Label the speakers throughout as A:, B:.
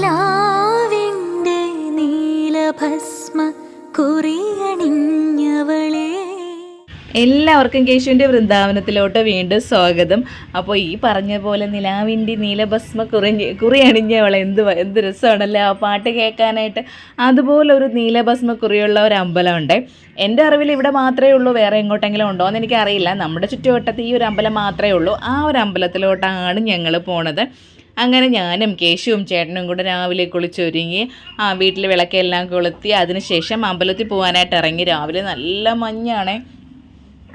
A: നിലാവിന്റെ നീലഭസ്മ കുറിയണിഞ്ഞവളെ.
B: എല്ലാവർക്കും കേശുവിന്റെ വൃന്ദാവനത്തിലോട്ട് വീണ്ടും സ്വാഗതം. അപ്പോൾ ഈ പറഞ്ഞ പോലെ നിലാവിന്റെ നീലഭസ്മ കുറഞ്ഞ് കുറി അണിഞ്ഞവളെ എന്ത് എന്ത് രസമാണല്ലോ? ആ പാട്ട് കേൾക്കാനായിട്ട് അതുപോലെ ഒരു നീലഭസ്മ കുറിയുള്ള ഒരു അമ്പലമുണ്ട്. എന്റെ അറിവിൽ ഇവിടെ മാത്രമേ ഉള്ളൂ വേറെ എങ്ങോട്ടെങ്കിലും ഉണ്ടോ എന്ന് എനിക്കറിയില്ല. നമ്മുടെ ചുറ്റുവട്ടത്ത് ഈ ഒരു അമ്പലം മാത്രമേ ഉള്ളൂ. ആ ഒരു അമ്പലത്തിലോട്ടാണ് ഞങ്ങൾ പോണത്. അങ്ങനെ ഞാനും കേശുവും ചേട്ടനും കൂടെ രാവിലെ കുളിച്ചൊരുങ്ങി ആ വീട്ടിൽ വിളക്കെല്ലാം കൊളുത്തി അതിനുശേഷം അമ്പലത്തിൽ പോകാനായിട്ട് ഇറങ്ങി. രാവിലെ നല്ല മഞ്ഞാണേ.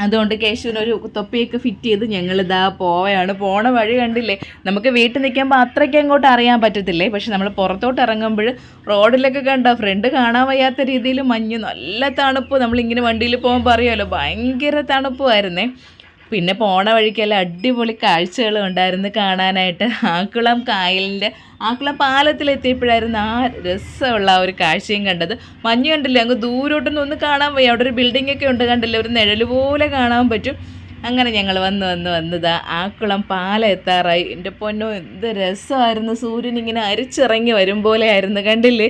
B: അതുകൊണ്ട് കേശുവിനൊരു തൊപ്പിയൊക്കെ ഫിറ്റ് ചെയ്ത് ഞങ്ങൾ ഇതാ പോവുകയാണ് പോണ വഴി കണ്ടില്ലേ? നമുക്ക് വീട്ടിൽ നിൽക്കുമ്പോൾ അത്രയ്ക്ക് അങ്ങോട്ട് അറിയാൻ പറ്റത്തില്ലേ? പക്ഷെ നമ്മൾ പുറത്തോട്ട് ഇറങ്ങുമ്പോൾ റോഡിലൊക്കെ കണ്ട ഫ്രണ്ട് കാണാൻ വയ്യാത്ത രീതിയിൽ മഞ്ഞ് നല്ല തണുപ്പ്. നമ്മളിങ്ങനെ വണ്ടിയിൽ പോകുമ്പോൾ അറിയാമല്ലോ ഭയങ്കര തണുപ്പുമായിരുന്നേ. പിന്നെ പോണ വഴിക്കെല്ലാം അടിപൊളി കാഴ്ചകളും ഉണ്ടായിരുന്നു കാണാനായിട്ട്. ആക്കുളം കായലിന്റെ ആക്കുളം പാലത്തിലെത്തിയപ്പോഴായിരുന്നു ആ രസമുള്ള ആ ഒരു കാഴ്ചയും കണ്ടത്. മഞ്ഞ് കണ്ടില്ലേ? അങ്ങ് ദൂരോട്ടൊന്നും ഒന്ന് കാണാൻ പോയി അവിടെ ഒരു ബിൽഡിംഗ് ഒക്കെ ഉണ്ട് കണ്ടില്ലേ? ഒരു നിഴൽ പോലെ കാണാൻ പറ്റും. അങ്ങനെ ഞങ്ങൾ വന്ന് വന്ന് വന്നതാ ആക്കുളം പാലം എത്താറായി. എന്റെ പൊന്നോ എന്ത് രസമായിരുന്നു. സൂര്യൻ ഇങ്ങനെ അരിച്ചിറങ്ങി വരും പോലെ ആയിരുന്നു കണ്ടില്ലേ?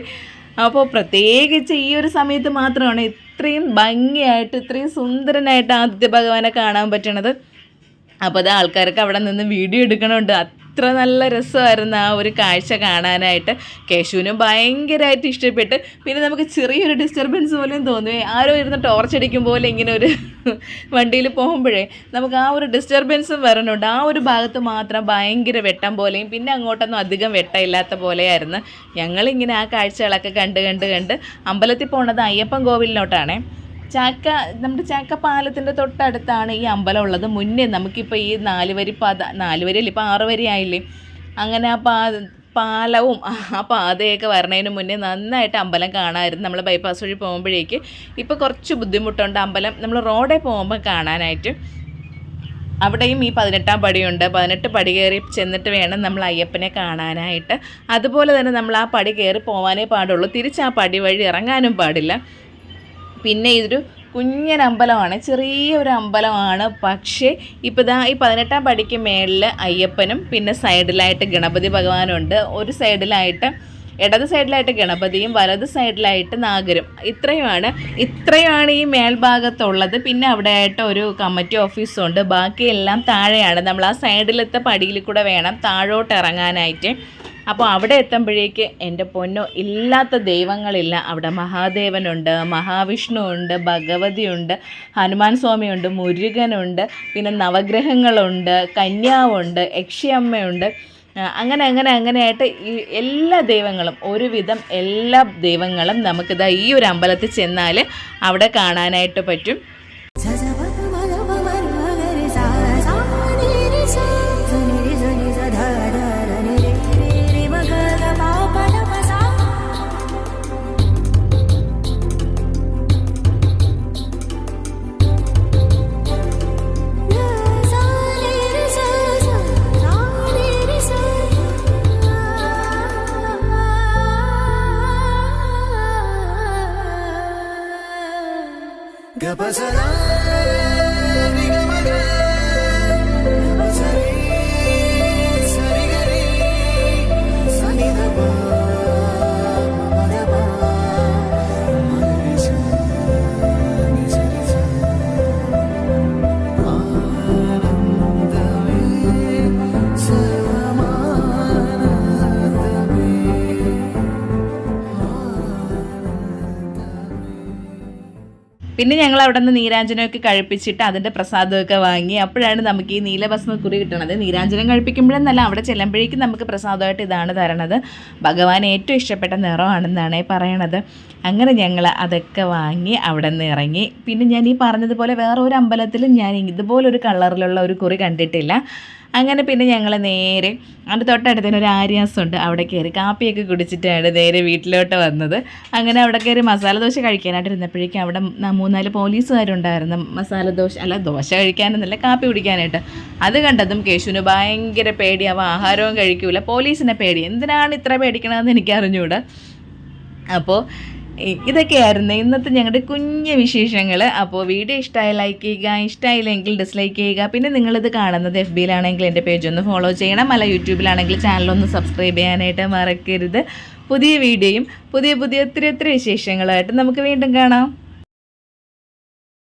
B: അപ്പോൾ പ്രത്യേകിച്ച് ഈ ഒരു സമയത്ത് മാത്രമാണ് ഇത്രയും ഭംഗിയായിട്ട് ഇത്രയും സുന്ദരനായിട്ട് ആദിത്യ ഭഗവാനെ കാണാൻ പറ്റണത്. അപ്പോൾ അത് ആൾക്കാരൊക്കെ അവിടെ നിന്ന് വീഡിയോ എടുക്കണമുണ്ട് അത്ര നല്ല രസമായിരുന്നു ആ ഒരു കാഴ്ച കാണാനായിട്ട്. കേശുവിനും ഭയങ്കരമായിട്ട് ഇഷ്ടപ്പെട്ട്. പിന്നെ നമുക്ക് ചെറിയൊരു ഡിസ്റ്റർബൻസ് പോലും തോന്നുവേ. ആരോ ഇരുന്ന് ടോർച്ച് അടിക്കും പോലെ ഇങ്ങനെ ഒരു വണ്ടിയിൽ പോകുമ്പോഴേ നമുക്ക് ആ ഒരു ഡിസ്റ്റർബൻസും വരണുണ്ട്. ആ ഒരു ഭാഗത്ത് മാത്രം ഭയങ്കര വെട്ടം പോലെയും പിന്നെ അങ്ങോട്ടൊന്നും അധികം വെട്ടമില്ലാത്ത പോലെയായിരുന്നു. ഞങ്ങളിങ്ങനെ ആ കാഴ്ചകളൊക്കെ കണ്ട് കണ്ട് കണ്ട് അമ്പലത്തിൽ പോണത് അയ്യപ്പൻ കോവിലിലോട്ടാണേ. ചാക്ക നമ്മുടെ ചാക്ക പാലത്തിന്റെ തൊട്ടടുത്താണ് ഈ അമ്പലം ഉള്ളത്. മുന്നേ നമുക്കിപ്പോൾ ഈ നാല് വരി പാത നാല് വരിയല്ല ഇപ്പോൾ ആറ് വരി ആയില്ലേ? അങ്ങനെ ആ പാ പാലവും ആ പാതയൊക്കെ വരണതിന് മുന്നേ നന്നായിട്ട് അമ്പലം കാണാമായിരുന്നു. നമ്മൾ ബൈപ്പാസ് വഴി പോകുമ്പോഴേക്ക് ഇപ്പോൾ കുറച്ച് ബുദ്ധിമുട്ടുണ്ട് അമ്പലം. നമ്മൾ റോഡേ പോകുമ്പോൾ കാണാനായിട്ട് അവിടെയും ഈ പതിനെട്ടാം പടിയുണ്ട്. പതിനെട്ട് പടി കയറി ചെന്നിട്ട് വേണം നമ്മൾ അയ്യപ്പനെ കാണാനായിട്ട്. അതുപോലെ തന്നെ നമ്മൾ ആ പടി കയറി പോകാനേ പാടുള്ളൂ. തിരിച്ച് ആ പടി വഴി ഇറങ്ങാനും പാടില്ല. പിന്നെ ഇതൊരു കുഞ്ഞൻ അമ്പലമാണ് ചെറിയൊരു അമ്പലമാണ്. പക്ഷേ ഇപ്പോൾ ഇതാ ഈ പതിനെട്ടാം പടിക്ക് മേളിൽ അയ്യപ്പനും പിന്നെ സൈഡിലായിട്ട് ഗണപതി ഭഗവാനുണ്ട്. ഒരു സൈഡിലായിട്ട് ഇടത് സൈഡിലായിട്ട് ഗണപതിയും വലത് സൈഡിലായിട്ട് നാഗരും. ഇത്രയുമാണ്. ഇത്രയുമാണ് ഈ മേൽഭാഗത്തുള്ളത്. പിന്നെ അവിടെ ആയിട്ട് ഒരു കമ്മിറ്റി ഓഫീസുണ്ട്. ബാക്കിയെല്ലാം താഴെയാണ്. നമ്മൾ ആ സൈഡിലത്തെ പടിയിൽ കൂടെ വേണം താഴോട്ട് ഇറങ്ങാനായിട്ട്. അപ്പോൾ അവിടെ എത്തുമ്പോഴേക്ക് എന്റെ പൊന്നോ ഇല്ലാത്ത ദൈവങ്ങളില്ല. അവിടെ മഹാദേവനുണ്ട് മഹാവിഷ്ണു ഉണ്ട് ഭഗവതിയുണ്ട് ഹനുമാൻ സ്വാമിയുണ്ട് മുരുകനുണ്ട് പിന്നെ നവഗ്രഹങ്ങളുണ്ട് കന്യാവുണ്ട് യക്ഷിയമ്മയുണ്ട്. അങ്ങനെ അങ്ങനെ അങ്ങനെയായിട്ട് ഈ എല്ലാ ദൈവങ്ങളും ഒരുവിധം എല്ലാ ദൈവങ്ങളും നമുക്കിതാ ഈ ഒരു അമ്പലത്തിൽ ചെന്നാൽ അവിടെ കാണാനായിട്ട് പറ്റും.
C: በሰላም
B: പിന്നെ ഞങ്ങൾ അവിടെ നിന്ന് നീരാഞ്ജനമൊക്കെ കഴിപ്പിച്ചിട്ട് അതിന്റെ പ്രസാദമൊക്കെ വാങ്ങി അപ്പോഴാണ് നമുക്ക് ഈ നീലഭസ്മ കുറി കിട്ടുന്നത് നീരാഞ്ജനം കഴിപ്പിക്കുമ്പോഴെന്നല്ല അവിടെ ചെല്ലുമ്പോഴേക്കും നമുക്ക് പ്രസാദമായിട്ട് ഇതാണ് തരണത്. ഭഗവാൻ ഏറ്റവും ഇഷ്ടപ്പെട്ട നിറമാണെന്നാണ് പറയണത്. അങ്ങനെ ഞങ്ങൾ അതൊക്കെ വാങ്ങി അവിടെ നിന്ന് ഇറങ്ങി. പിന്നെ ഞാൻ ഈ പറഞ്ഞതുപോലെ വേറെ ഒരു അമ്പലത്തിലും ഞാൻ ഇതുപോലൊരു കളറിലുള്ള ഒരു കുറി കണ്ടിട്ടില്ല. അങ്ങനെ പിന്നെ ഞങ്ങൾ നേരെ അതിന്റെ തൊട്ടടുത്ത് തന്നെ ഒരു ആര്യാസം ഉണ്ട് അവിടെ കയറി കാപ്പിയൊക്കെ കുടിച്ചിട്ടാണ് നേരെ വീട്ടിലോട്ട് വന്നത്. അങ്ങനെ അവിടെ കയറി മസാല ദോശ കഴിക്കാനായിട്ട് ഇരുന്നപ്പോഴേക്കും അവിടെ മൂന്നാൽ പോലീസുകാരുണ്ടായിരുന്നു. മസാല ദോശ അല്ല ദോശ കഴിക്കാനെന്നല്ല കാപ്പി കുടിക്കാനായിട്ട്. അത് കണ്ടതും കേശുവിന് ഭയങ്കര പേടി. അവ ആഹാരവും കഴിക്കൂല. പോലീസിനെ പേടി. എന്തിനാണ് ഇത്ര പേടിക്കണമെന്ന് എനിക്ക് അറിഞ്ഞുകൂടാ അപ്പോൾ ഇതൊക്കെയായിരുന്നു ഇന്നത്തെ ഞങ്ങളുടെ കുഞ്ഞു വിശേഷങ്ങൾ. അപ്പോൾ വീഡിയോ ഇഷ്ടമായി ലൈക്ക് ചെയ്യുക ഇഷ്ടമായില്ലെങ്കിൽ ഡിസ്ലൈക്ക് ചെയ്യുക. പിന്നെ നിങ്ങളിത് കാണുന്നത് എഫ് ബിയിലാണെങ്കിൽ എന്റെ പേജ് ഒന്ന് ഫോളോ ചെയ്യണം. അല്ല യൂട്യൂബിലാണെങ്കിൽ ചാനലൊന്ന് സബ്സ്ക്രൈബ് ചെയ്യാനായിട്ട് മറക്കരുത്. പുതിയ വീഡിയോയും പുതിയ പുതിയ ഒത്തിരി ഒത്തിരി വിശേഷങ്ങളായിട്ട് നമുക്ക് വീണ്ടും കാണാം.